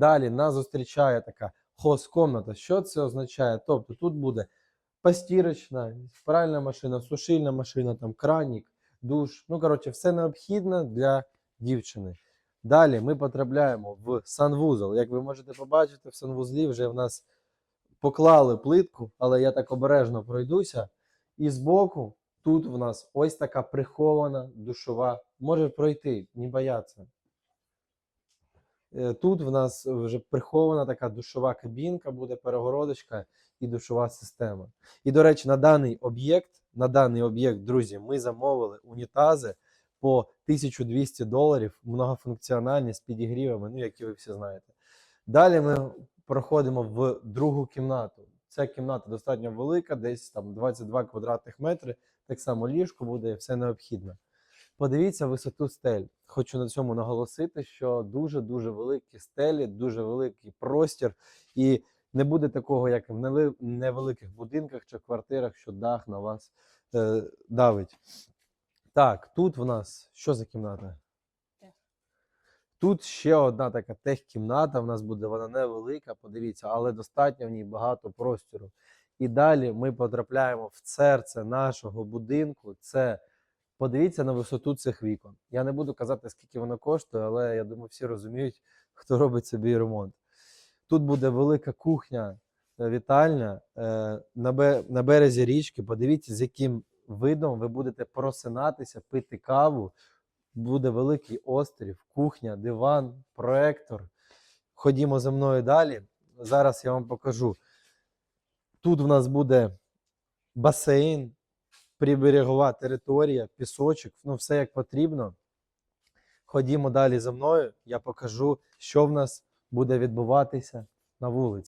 Далі нас зустрічає така хост-комната. Що це означає? Тобто тут буде постірочна, пральна машина, сушильна машина, там кранік, душ. Ну, коротше, все необхідне для дівчини. Далі ми потрапляємо в санвузол. Як ви можете побачити, в санвузлі вже в нас поклали плитку, але я так обережно пройдуся. І збоку тут в нас ось така прихована душова. Може пройти, не бояться. Е, Тут в нас вже прихована така душова кабінка, буде перегородочка і душова система. І, до речі, на даний об'єкт, на даний об'єкт, друзі, ми замовили унітази по 1200 доларів, многофункціональні з підігрівами, ну, які ви всі знаєте. Далі ми проходимо в другу кімнату. Ця кімната достатньо велика, десь там 22 квадратних метри. Так само ліжко буде все необхідне. Подивіться висоту стель. Хочу на цьому наголосити, що дуже дуже великі стелі, дуже великий простір, і не буде такого, як в невеликих будинках чи квартирах, що дах на вас е, давить. Так, тут в нас що за кімната? Тут ще одна така техкімната. В нас буде вона невелика, подивіться, але достатньо в ній багато простору. І далі ми потрапляємо в серце нашого будинку. Це подивіться на висоту цих вікон. Я не буду казати, скільки воно коштує, але я думаю, всі розуміють, хто робить собі ремонт. Тут буде велика кухня, е, вітальня е, на, березі річки. Подивіться, з яким видом ви будете просинатися, пити каву. Буде великий острів, кухня, диван, проектор. Ходімо за мною далі. Зараз я вам покажу. Тут в нас буде басейн, приберегова територія, пісочок, ну все як потрібно. Ходімо далі за мною, я покажу, що в нас буде відбуватися на вулиці.